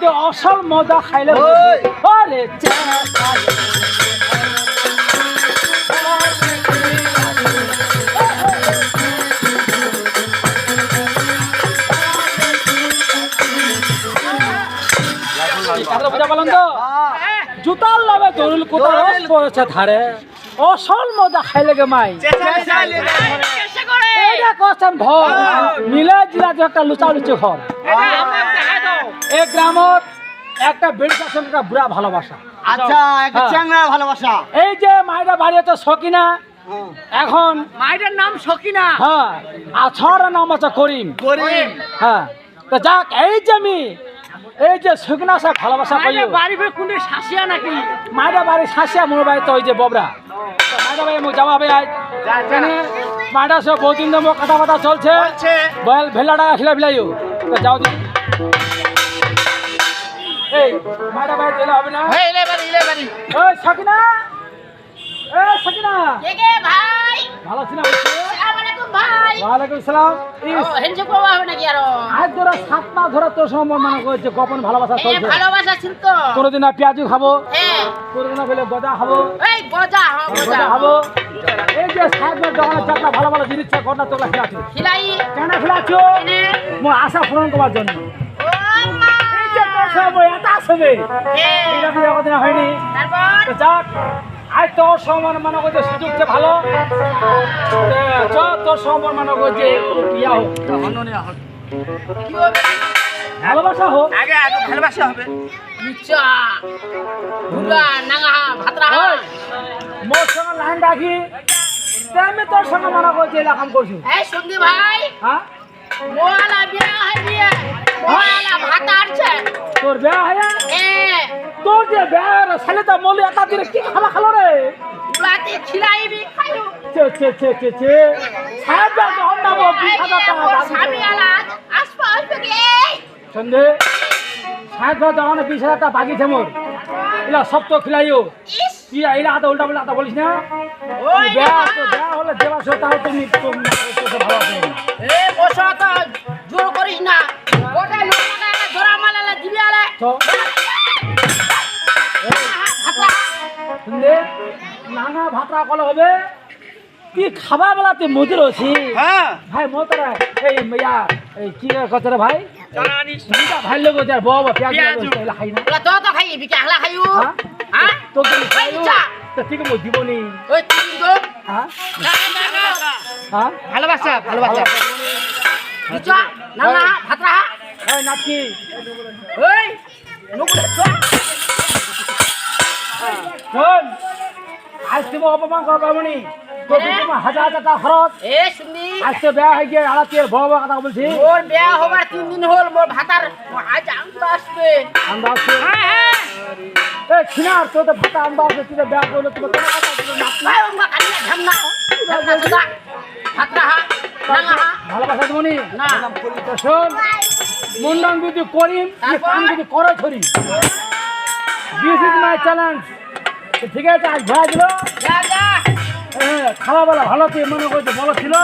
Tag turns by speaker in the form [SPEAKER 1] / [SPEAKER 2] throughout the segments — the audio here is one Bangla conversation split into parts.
[SPEAKER 1] যে অসল মজা খাইলে। ওরে লাভে দরুল কোথায় পড়েছে ধারে অসল মজা খাইলে গে মাই এইটা কছেন ভর। মিলে জিলা যে একটা লুচা লুচি ঘর এই গ্রামত একটা বেড়ি একটা বুড়া ভালোবাসা।
[SPEAKER 2] আচ্ছা একটা
[SPEAKER 1] হ্যাঁ।
[SPEAKER 2] চ্যাংড়া ভালোবাসা।
[SPEAKER 1] এই যে মায়েরা বাড়ি তো সকিনা এখন
[SPEAKER 3] মায়ের নাম সকিনা।
[SPEAKER 1] হ্যাঁ আর ছড় নাম আছে করিম।
[SPEAKER 2] করিম।
[SPEAKER 1] হ্যাঁ তো যাক এই যে আমি এই যে সুকনা সে ভালোবাসা করি
[SPEAKER 3] বাড়ি ফের শাসিয়া নাকি?
[SPEAKER 1] মায়েরা বাড়ি শাসিয়া মোর বাড়ি তো ওই যে ববরা। তো মায়েরা বাড়ি যাওয়া হবে আজ। মায়েরা সব বহুদিন ধরে কথা কথা চলছে। বল ভেলা টাকা খিলা ফিলাইও তো যাও এই হবে না?
[SPEAKER 2] এই বাড়ি বাড়ি।
[SPEAKER 1] ওই সাকিনা। এই সাকিনা।
[SPEAKER 4] কে ভাই?
[SPEAKER 1] ভালো আছি না বলছি?
[SPEAKER 4] আসসালামু আলাইকুম ভাই।
[SPEAKER 1] ওয়ালাইকুম সালাম। ইস।
[SPEAKER 4] ও হবে নাকি আরও?
[SPEAKER 1] আজ ধরে সাত মাস ধরে তোর মনে করছে গোপন ভালোবাসা চলছে।
[SPEAKER 4] ভালোবাসা ছিল তো।
[SPEAKER 1] কোনোদিন না পেঁয়াজু খাব।
[SPEAKER 4] হ্যাঁ
[SPEAKER 1] কোনোদিন বলে গজা খাব
[SPEAKER 4] এই গজা হ্যাঁ গজা
[SPEAKER 1] খাব এই যে মাস দোকানে চারটা ভালো ভালো জিনিস আছে ঘটনা তোলা খেলাছো
[SPEAKER 4] খিলাই।
[SPEAKER 1] কেন খেলাছো মোর আশা পূরণ করার জন্য।
[SPEAKER 4] মা হ্যাঁ
[SPEAKER 1] হয়নি। যাক আজ তোর সমান মনে করছে সুযোগ যে ভালো। তোর সমান মনে করছে হোক ভালোবাসা হোক।
[SPEAKER 2] আগে আগে ভালোবাসা হবে।
[SPEAKER 4] নিচা ভুলা নাঙ্গা ভাতরা
[SPEAKER 1] মোর সঙ্গে লাইন রাখি আমি তোর সঙ্গে মনে করছি এরকম করছি
[SPEAKER 4] এই সন্ধি ভাই
[SPEAKER 1] হ্যাঁ
[SPEAKER 4] মোয়ালা বিয়া হয় বিয়ে মোয়ালা ভাত আসছে
[SPEAKER 1] তোর বিয়া হয়
[SPEAKER 4] এ
[SPEAKER 1] তোর যে বিয়া ছেলে তো মলি একা দিনে কি খাওয়া খালো রে
[SPEAKER 4] উলাতে খিলাইবি খাইও
[SPEAKER 1] চে চে চে চে চে সাহেব যখন নামো বিশ হাজার টাকা
[SPEAKER 4] মোর
[SPEAKER 1] দাবি
[SPEAKER 4] স্বামী
[SPEAKER 1] করে।
[SPEAKER 4] আলা আসবে কে
[SPEAKER 1] সন্ধে সাহেব যা যখন বিশ হাজার টাকা বাকি মোর। এলা সব তো খিলাইও। তুই এলা হাতে উল্টা পাল্টা বলিস না? বিয়া তো বিয়া হলে দেওয়া সে তাও তুমি ভালো আছে।
[SPEAKER 4] এ বসো তো জোর করিস না। গোটা লোক লাগালে জোরা মালালে দিবি আলে?
[SPEAKER 1] তো শুনলে? নানা ভাতরা কলে হবে কি খাবার বেলাতে মজুর আছি
[SPEAKER 2] হ্যাঁ।
[SPEAKER 1] ভাই মোতরা এই মিয়া এই কি কথা রে ভাই? ভাই লোক যার বউ পেঁয়াজ। এগুলা খাই না
[SPEAKER 4] তো তো খাই বিকে হালা খাইও
[SPEAKER 1] হ্যাঁ? তো কি
[SPEAKER 4] ওই
[SPEAKER 1] তো ঠিক মো জীবনী
[SPEAKER 4] ওই তিন তো
[SPEAKER 1] হ্যাঁ হ্যাঁ
[SPEAKER 2] ভালোবাসা ভালোবাসা
[SPEAKER 4] নিচা না না ভাতরা
[SPEAKER 1] এই নাচকি
[SPEAKER 4] ওই নুকুলে তো
[SPEAKER 1] শোন আজ তুমি অপমান করবা মনি হাজার হাজার টাকা খরচ।
[SPEAKER 4] এ শুনি।
[SPEAKER 1] আজ তো বেয়া হয়ে গিয়ে আলাদা বড় বড় কথা বলছি।
[SPEAKER 4] মোর বিয়া হবার তিন দিন হল মোর ভাতার আজ আনতে আসবে।
[SPEAKER 1] আমরা আসছি
[SPEAKER 4] হ্যাঁ হ্যাঁ।
[SPEAKER 1] এই ছিনার তো তো ভাতা আমরা আসছি তুই বেয়া করলে তুমি কোনো কথা বলবে না।
[SPEAKER 4] ভাই ওমা কালিয়া ঝামনা ঝামনা হা
[SPEAKER 1] ভালোবাসা মনি
[SPEAKER 4] না।
[SPEAKER 1] শোন মুন্ডন যদি কাম যদি করে ছড়ি দিস ইজ মাই চ্যালেঞ্জ ঠিক আছে আজ ভয়া দিল। খাওয়া বেলা ভালো তুই মনে করছে? বলো ছিল?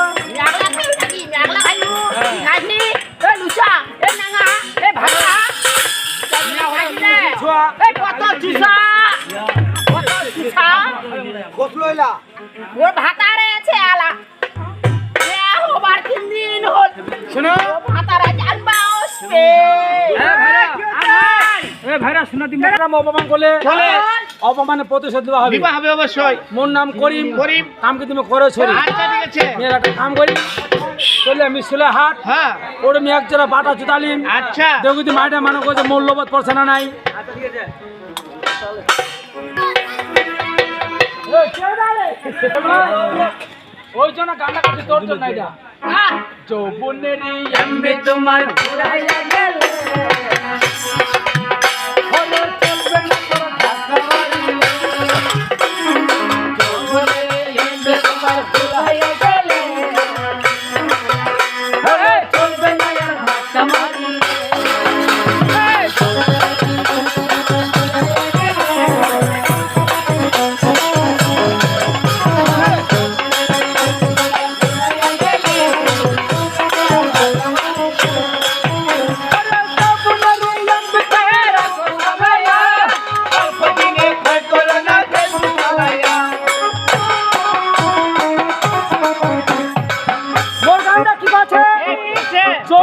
[SPEAKER 1] শোনো।
[SPEAKER 4] ভাতারা জানবা
[SPEAKER 1] এ ভাইরা শোনা অপমান করলে
[SPEAKER 2] চলে।
[SPEAKER 1] অপমানের প্রতিশোধ দেওয়া হবে।
[SPEAKER 2] বিবাহ হবে অবশ্যই।
[SPEAKER 1] মোর নাম করিম
[SPEAKER 2] করিম।
[SPEAKER 1] কাম কি তুমি করে ছড়ি
[SPEAKER 2] আচ্ছা ঠিক আছে।
[SPEAKER 1] মেয়ের কাম করি। চলে আমি সুলে হাট।
[SPEAKER 2] হ্যাঁ।
[SPEAKER 1] ওর আমি বাটা জুতালিম
[SPEAKER 2] আচ্ছা।
[SPEAKER 1] দেখো যদি মাইটা মনে করছে মূল্যবোধ পড়ছে না নাই। ওই, জন্য গানটা কাছে তোর জন্য এটা যৌবনেরই এমবে তোমার ঘুরাইয়া গেল।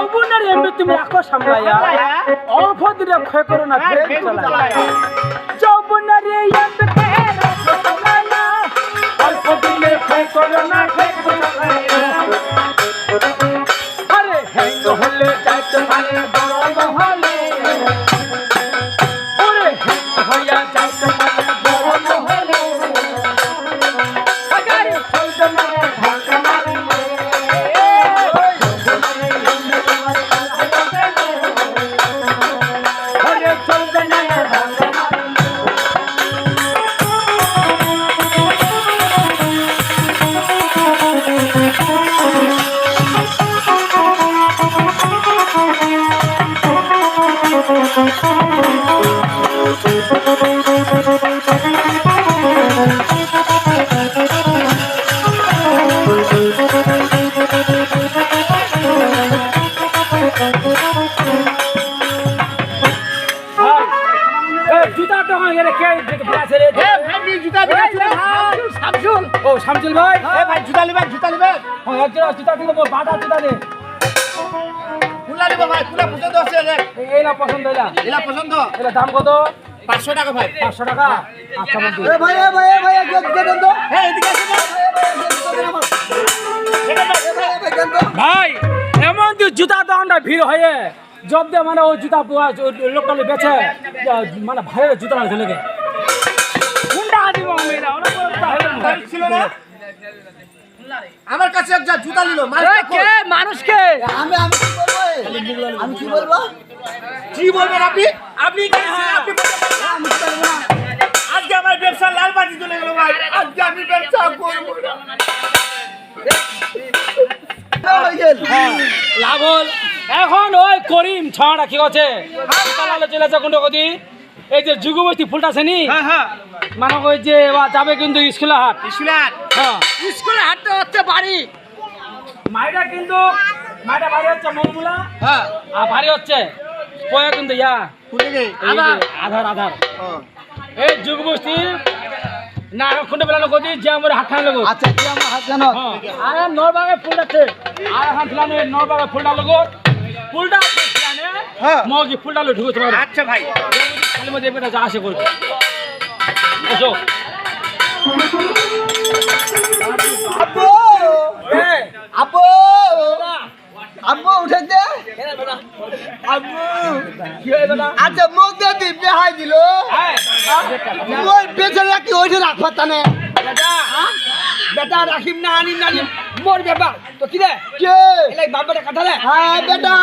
[SPEAKER 1] যৌবনের এমনি তুমি রাখো সামলাইয়া। অল্প দিনে ক্ষয় করো না যৌবনের এমনি অল্প দিনে ক্ষয় করো না আরে হ্যাং হলে যাইতে পারে বড় হলে রে কে? রে
[SPEAKER 2] এ ভাই জুতা দিয়েছে
[SPEAKER 3] শামসুল।
[SPEAKER 1] ও শামসুল ভাই।
[SPEAKER 2] এ ভাই জুতা লিবেন জুতা লিবেন
[SPEAKER 1] ও একজন জুতা দিলে বাটা জুতা দে
[SPEAKER 2] কুলা লিব ভাই কুলা পছন্দ আছে রে
[SPEAKER 1] এই- এই না পছন্দ হইলা
[SPEAKER 2] এলা পছন্দ?
[SPEAKER 1] এটা দাম কত?
[SPEAKER 2] পাঁচশো টাকা ভাই।
[SPEAKER 1] পাঁচশো টাকা? আচ্ছা বন্ধু।
[SPEAKER 5] ভাই এ ভাই এ ভাই এ গেট গেট তো।
[SPEAKER 2] এদিকে আসো
[SPEAKER 1] ভাই এমন জুতা দোকানটা ভিড় হয়ে। জব দিয়ে মানে ওই জুতা লোকালে বেচে যা, মানে ভাই জুতা না চলে গে কোনটা দিব আমি এটা অনেক বড় জুতা হইল না।
[SPEAKER 2] ছিল না আমার কাছে একটা জুতা নিল
[SPEAKER 3] কে মানুষকে
[SPEAKER 5] আমি আমি কি বলব আমি কি বলব
[SPEAKER 2] কি বলবেন আপনি আপনি কি আজকে আমার ব্যবসা লাল বাতি চলে গেল ভাই আজকে আমি ব্যবসা করব
[SPEAKER 5] হয়ে
[SPEAKER 1] লাভ হল। এখন ওই করিম ছড়া কি আছে তালালে চলে আছে কোনটা কদি? এই যে যুগবস্তি ফুলটা নি?
[SPEAKER 2] হ্যাঁ হ্যাঁ।
[SPEAKER 1] মানে ওই যে যাবে কিন্তু স্কুলে হাট।
[SPEAKER 2] ইসলাম
[SPEAKER 1] হ্যাঁ।
[SPEAKER 3] স্কুলে হাঁটতে হচ্ছে বাড়ি।
[SPEAKER 1] মাইটা কিন্তু মাইটা বাড়ি হচ্ছে মনমুলা
[SPEAKER 2] হ্যাঁ।
[SPEAKER 1] আর বাড়ি হচ্ছে পয়া কিন্তু ইয়া আধার। আধার এই যুগবস্তি না কোনটা বেলা লোক যে আমার হাত খান লোক
[SPEAKER 5] আচ্ছা কি আমার হাত জানো
[SPEAKER 1] হ্যাঁ আর নরবাগে ফুলটা আছে আর এখন ফিলানে নরবাগে ফুলটা লোক ফুলটা আছে ফিলানে
[SPEAKER 2] হ্যাঁ।
[SPEAKER 1] মগি ফুলটা লোক ঢুকে তোমার
[SPEAKER 2] আচ্ছা ভাই।
[SPEAKER 1] খালি মধ্যে যা আসে করবে এসো। হয়ে
[SPEAKER 5] আচ্ছা মুখ দিয়ে দি বেহাই দিল। ওই পেছনে কি ওইটা রাখবা তানে
[SPEAKER 1] বেটা রাখিম না আনিম না আনিম মোর ব্যাপার তো কি রে
[SPEAKER 5] কে
[SPEAKER 1] এলাই বাপটা কথা রে
[SPEAKER 5] হ্যাঁ বেটা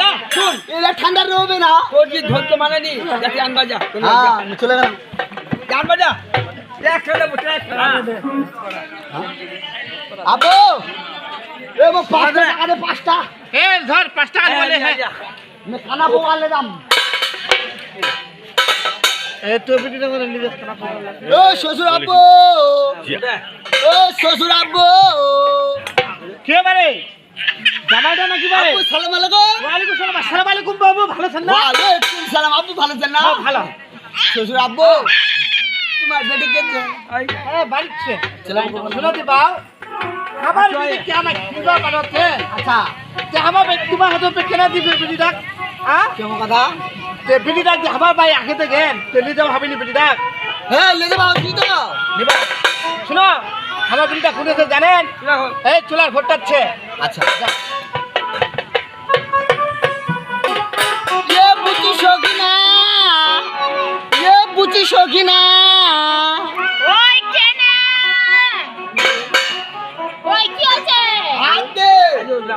[SPEAKER 1] যা শুন
[SPEAKER 5] এটা ঠান্ডা রবে না
[SPEAKER 1] তোর যে ধরতে মানে নি যাতে আনবা যা
[SPEAKER 5] হ্যাঁ আমি চলে গেলাম
[SPEAKER 1] আনবা যা এক খেলে বসে এক
[SPEAKER 5] আব্বু এ वो पाँचटा আরে পাঁচটা
[SPEAKER 2] এ ধর পাঁচ টাকা বলে হ্যাঁ
[SPEAKER 5] मैं खाना पका ले रहा
[SPEAKER 2] এ
[SPEAKER 5] ओ শ্বশুর আব্বু! ও শ্বশুর আব্বু!
[SPEAKER 2] কে বারে জামাইটা নাকি বারে
[SPEAKER 5] আব্বু সালাম আলাইকুম!
[SPEAKER 2] ওয়ালাইকুম সালাম আসসালামু আলাইকুম বাবু ভালো আছেন না?
[SPEAKER 5] সালাম আব্বু ভালো আছেন না?
[SPEAKER 2] হ্যাঁ, ভালো।
[SPEAKER 5] শ্বশুর আব্বু তোমার বেটি কে
[SPEAKER 2] হ্যাঁ বাড়িছে শুনো দি বাও আমার বিয়ে কি আমার কিবা করতে?
[SPEAKER 5] আচ্ছা।
[SPEAKER 2] তে তোমার হাতে পে কেনা দিবে
[SPEAKER 5] ডাক? কথা?
[SPEAKER 2] তে ডাক যে আমার ভাই আগে গেন তে নিয়ে ডাক।
[SPEAKER 5] হ্যাঁ নিয়ে যাব তুই তো
[SPEAKER 2] নিবা। শুনো আমার বিলিটা জানেন এই চুলার ভোটাচ্ছে
[SPEAKER 5] আচ্ছা।
[SPEAKER 4] বুঝি সখিনা সখিনা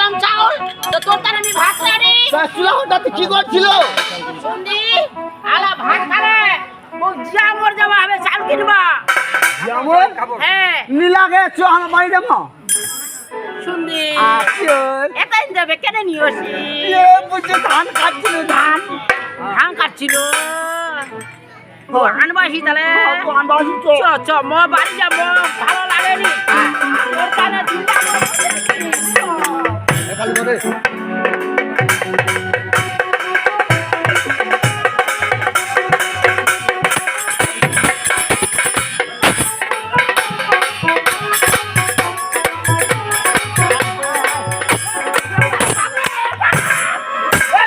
[SPEAKER 4] দাম চাউল তো তোর তার আমি ভাত রাড়ি
[SPEAKER 5] চুলা হঠাৎ কি করছিল?
[SPEAKER 4] শুনদি আলা ভাত খালে ও যা মর যাবা হবে চাল কিনবা।
[SPEAKER 5] যেমন
[SPEAKER 4] হ্যাঁ।
[SPEAKER 5] নীলাগে চো আমার বাড়ি
[SPEAKER 4] শুনদি
[SPEAKER 5] আচ্ছা
[SPEAKER 4] একাই যাবে? কেনে নিয়ে
[SPEAKER 5] এ বুঝে ধান কাটছিল ধান।
[SPEAKER 4] ধান কাট যাচ্ছিল ও আনবাসি তাহলে চ চ ম বাড়ি যাব। ভালো লাগেনি। তোর কানে চিন্তা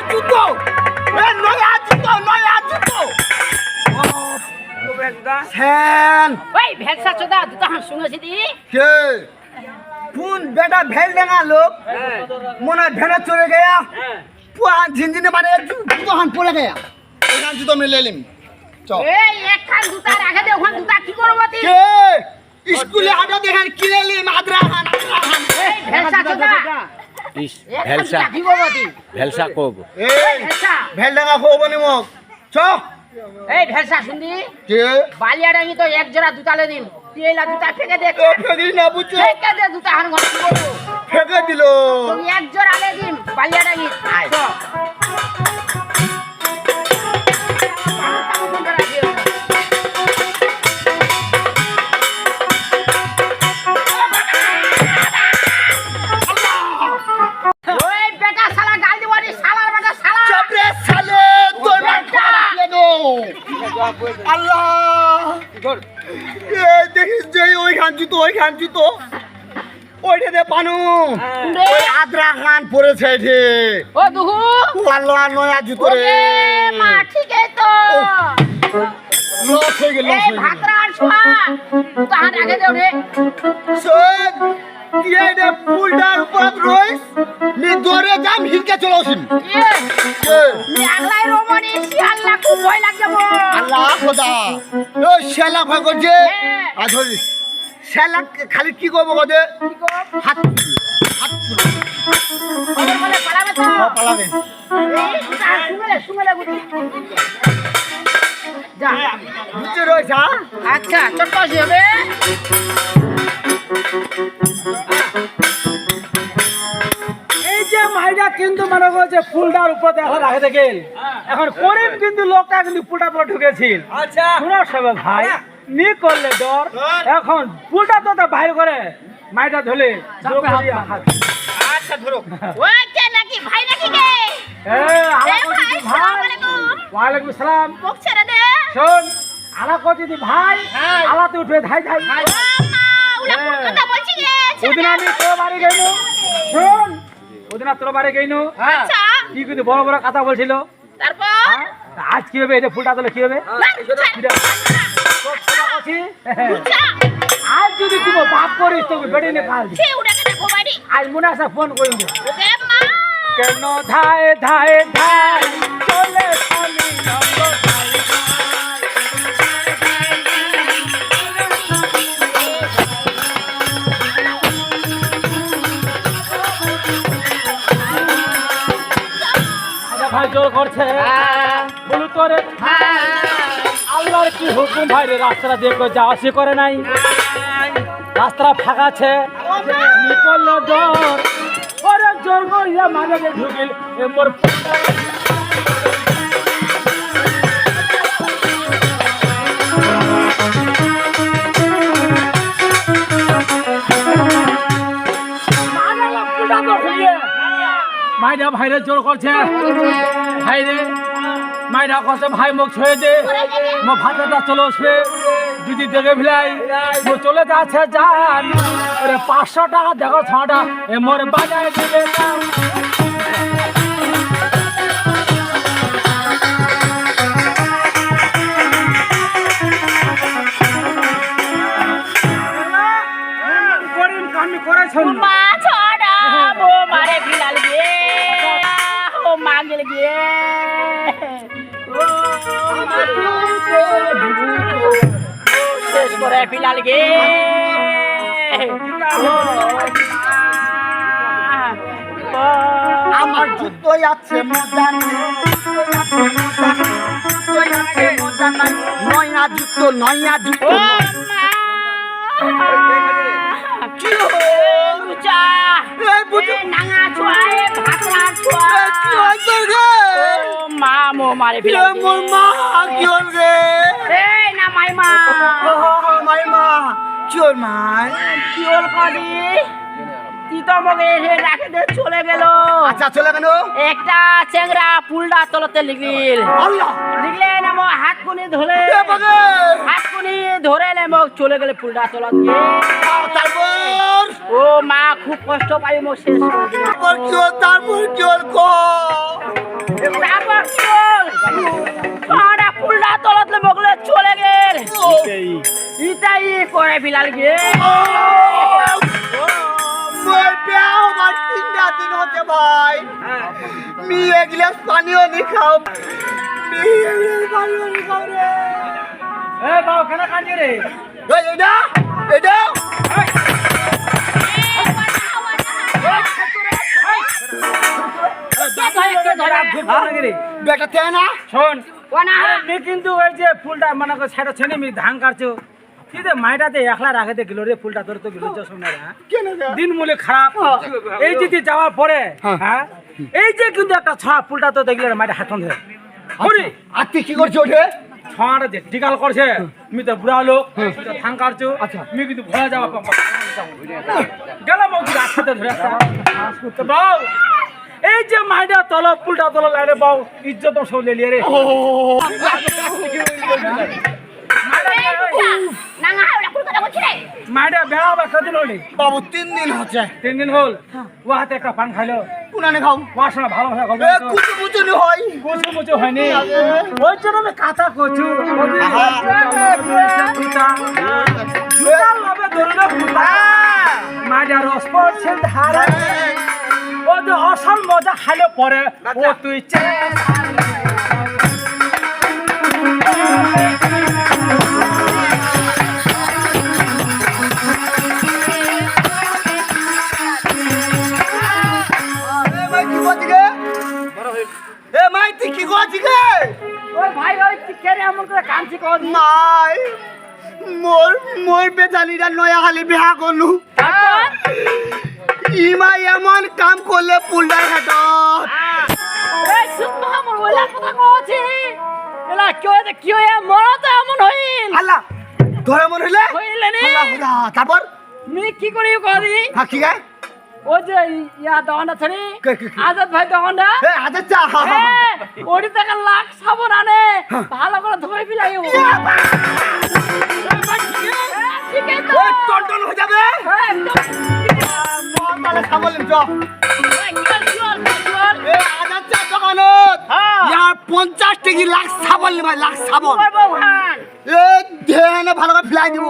[SPEAKER 5] জুতো! ফ্যান!
[SPEAKER 4] ওই ভেলসা চোদা দুটো হাঁ শুনেছি দি।
[SPEAKER 5] কে? বেটা ভেল দেঙা লোক। মনে হয় ভেড়া চলে গেয়া। পুয়ান ঝিনঝিনে মানে জুতো হান পড়ে গেয়া। এখান জুতো আমি লেলিম চ
[SPEAKER 4] এই একখান রাখে দে ওখান দুটা কি করব তুই?
[SPEAKER 5] কে? স্কুলে আটা দেখান কি লেলিম? আদ্রা হান আদ্রা হান।
[SPEAKER 4] এই ভেলসা চোদা
[SPEAKER 6] ইস ভেলসা।
[SPEAKER 4] কি করব তুই?
[SPEAKER 6] ভেলসা কোব
[SPEAKER 5] এই
[SPEAKER 4] ভেলসা।
[SPEAKER 5] ভেল দেঙা খোব নি মোক। চ।
[SPEAKER 4] এই ভেলসা শুনদি
[SPEAKER 5] কে?
[SPEAKER 4] বালিয়া ডাঙি তো এক জোড়া দুতালে দিন তুই এইলা দুটা ফেকে দে।
[SPEAKER 5] ফেগি না বুঝছ?
[SPEAKER 4] ফেকে দে দুটা হান ঘর
[SPEAKER 5] ফেকে দিল।
[SPEAKER 4] তুমি এক জোড়া লে দিন বালিয়া ডাঙি
[SPEAKER 5] আয়। জুতো ওই ওইটা দে পানু। ওই আদ্রা খান পড়েছে এঠে।
[SPEAKER 4] ও দুহু।
[SPEAKER 5] আল্লাহ নয়া জুতো রে
[SPEAKER 4] মা ঠিক আছে তো
[SPEAKER 5] লস হয়ে গেল
[SPEAKER 4] এই ভাতরা আর ছোয়া তাহার আগে দেও রে।
[SPEAKER 5] সব কি রে পুলটার উপর রইস? নি দরে যাম হিলকে চলাছিস
[SPEAKER 4] এ আগলাই রমণী শিয়াল্লা খুব ভয় লাগে
[SPEAKER 5] আল্লাহ খোদা। ও শেলা ভয় করছে। ধরিস শেলা খালি কি করব কদে হাত হাত
[SPEAKER 4] পালাবে।
[SPEAKER 5] হ্যাঁ,
[SPEAKER 4] যা
[SPEAKER 5] হ্যাঁ?
[SPEAKER 4] আচ্ছা
[SPEAKER 1] এই যে মাইটা কিন্তু মনে করছে ফুলটার উপর দেখা রাখতে গেল এখন করিম কিন্তু লোকটা কিন্তু ফুলটা পরে ঢুকেছিল। আচ্ছা। শোনো সবে ভাই। নি করলে ডর এখন ফুলটা তো তা বাইর করে মাইটা ধরে
[SPEAKER 5] আচ্ছা ধরো।
[SPEAKER 4] ওই কে নাকি? ভাই নাকি কে?
[SPEAKER 1] এ, আলা
[SPEAKER 4] এ
[SPEAKER 1] করছি
[SPEAKER 4] ভাই
[SPEAKER 1] দি
[SPEAKER 4] সালাম
[SPEAKER 1] ভাই।
[SPEAKER 4] আলাইকুম।
[SPEAKER 1] ওয়ালাইকুম সালাম।
[SPEAKER 4] মুখ ছেড়ে দে।
[SPEAKER 1] শোন আলা করছি দি ভাই। আলাতে উঠে ধাই ধাই।
[SPEAKER 4] মা কথা বলছি
[SPEAKER 1] ওদিন আমি বাড়ি গেইনু শোন ওদিন তোর বাড়ি গেইনু
[SPEAKER 4] আচ্ছা।
[SPEAKER 1] কি কিন্তু বড় বড় কথা বলছিল?
[SPEAKER 4] তারপর?
[SPEAKER 1] হ্যাঁ? আজ কি হবে? এটা ফুলটা তোলে কি হবে? আছি? আজ যদি তুমি বাপ করিস তোকে বেড়ে নে কাল
[SPEAKER 4] সে উড়া কেটে ঘুমাইনি
[SPEAKER 1] আজ মনে আছে ফোন করিব কেন ধায় ধায় ধায়? চলে ধায় আচ্ছা ভাই জোর করছে। বলু তোরে। আল্লাহর কি হুকুম? ভাই, রে, রাস্তাটা কেউ যাওয়া আসি করে নাই। রাস্তাটা ফাঁকা আছে। নিকল ভাইরে জোর করছে। ভাইরে মাইরা করছে ভাই মুখ ছুঁয়ে দে। মো ভাতটা চলে আসবে। যদি দেখে ফেলাই মো চলে যাচ্ছে যান ওরে পাঁচশো টাকা দেখো ছটা এ মোর বাজায় দিবে করেছেন।
[SPEAKER 4] করে বিলাল গে
[SPEAKER 5] আমার জুতোই আছে নয়া জুতো নয়া
[SPEAKER 4] ও মা মা মারে
[SPEAKER 5] মোর মা কি হল গে
[SPEAKER 4] এই না মাই মা।
[SPEAKER 5] মাই মা মাই
[SPEAKER 4] কি কদি তুই এসে রাখে দিয়ে চলে গেল?
[SPEAKER 5] আচ্ছা চলে কেন
[SPEAKER 4] একটা চেংরা পুলডা তলতে লিখিল
[SPEAKER 5] আল্লাহ।
[SPEAKER 4] লিখলে হাত কোনি ধরে হাত কোনি ধরে নে চলে গেলে পুলডা তলত।
[SPEAKER 5] তারপর?
[SPEAKER 4] ও মা খুব কষ্ট পাই মো শেষ।
[SPEAKER 5] তারপর কি তারপর কি হল? ক?
[SPEAKER 4] তারপর কি হল? পাড়া পুলডা তলত মগলে চলে গেল ইটাই করে ফেলাল গিয়ে
[SPEAKER 5] মোর বিয়াও আমার তিনটা দিন হচ্ছে ভাই মি এক গ্লাস পানিও নি খাও মি এক গ্লাস পানিও নি খাও রে
[SPEAKER 1] এ বাবু কেন কাঁদছে রে
[SPEAKER 5] এই এটা
[SPEAKER 4] ধরে
[SPEAKER 5] বেটা তে না?
[SPEAKER 1] শোন।
[SPEAKER 4] কোনা
[SPEAKER 1] আরে মি কিন্তু ওই যে ফুলটা মানে সেটা ছেড়ে মি ধান কাটছো। কিন্তু মাইটাতে একলা রাখাতে গেল রে ফুলটা তোর তো গেল হ্যাঁ? দিন মূলে খারাপ। এই যদি যাওয়ার পরে হ্যাঁ। এই যে কিন্তু একটা ছড়া ফুলটা তো দেখলে মাইটা হাত ধরে। করি?
[SPEAKER 5] আর তুই কি করছিস ওঠে?
[SPEAKER 1] ছড়াটা যে টিকাল করছে মি তো বুড়া লোক ধান কাটছো।
[SPEAKER 5] আচ্ছা।
[SPEAKER 1] মি কিন্তু ভরা যাওয়া গেলাম ধরে একটা। এই যে মাইটা তল ফুলটা তল লাইরে বাউ ইজ্জত সব লেলিয়ে রে। মাইটা বেড়া বা কদিন হলি?
[SPEAKER 5] বাবু তিন দিন হচ্ছে।
[SPEAKER 1] তিন দিন হল? ও হাতে একটা পান খাইলো।
[SPEAKER 5] পুনানে খাও।
[SPEAKER 1] পড়াশোনা ভালো হয়ে
[SPEAKER 5] এ কুচু কুচু নি হয়।
[SPEAKER 1] কুচু মুচু হয়নি। ওই জন্য আমি কাঁথা কচু। জুতা লবে ধরল ফুটা মাঝা রস পড়ছে ধারে। যে অসল মজা খাইলে পরে। ও তুই চে
[SPEAKER 5] এ মাই কি করছিস গে
[SPEAKER 4] ওই ভাই ওই কেরে এমন করে কাঁদছি কর
[SPEAKER 5] মাই মোর মোর বেজানিরা নয়া হালি বিহা করলু। ইমাই এমন কাম করলে পুলডার ঘাটত
[SPEAKER 4] এই সুত ওলা কথা কইছি এলা কি হইছে কি হইয়া মরা তো এমন হইল।
[SPEAKER 5] আল্লাহ ধরে মন হইলে?
[SPEAKER 4] হইলে নি।
[SPEAKER 5] তারপর?
[SPEAKER 4] মি কি করি করি
[SPEAKER 5] হ্যাঁ কি গায়
[SPEAKER 4] ও যে ইয়া দহনটা ছাড়ি? আজাদ ভাই দহনটা
[SPEAKER 5] এ আচ্ছা চা হা হা
[SPEAKER 4] লাখ সাবন আনে। ভালো করে ধরে ফেলাই ও। ঠিক আছে।
[SPEAKER 5] ওই টনটন হয়ে যাবে। মন পঞ্চাশ টাকি লাখ সাবল নিবাই লাখ সাবল এ ভালো করে ফেলাই দিব।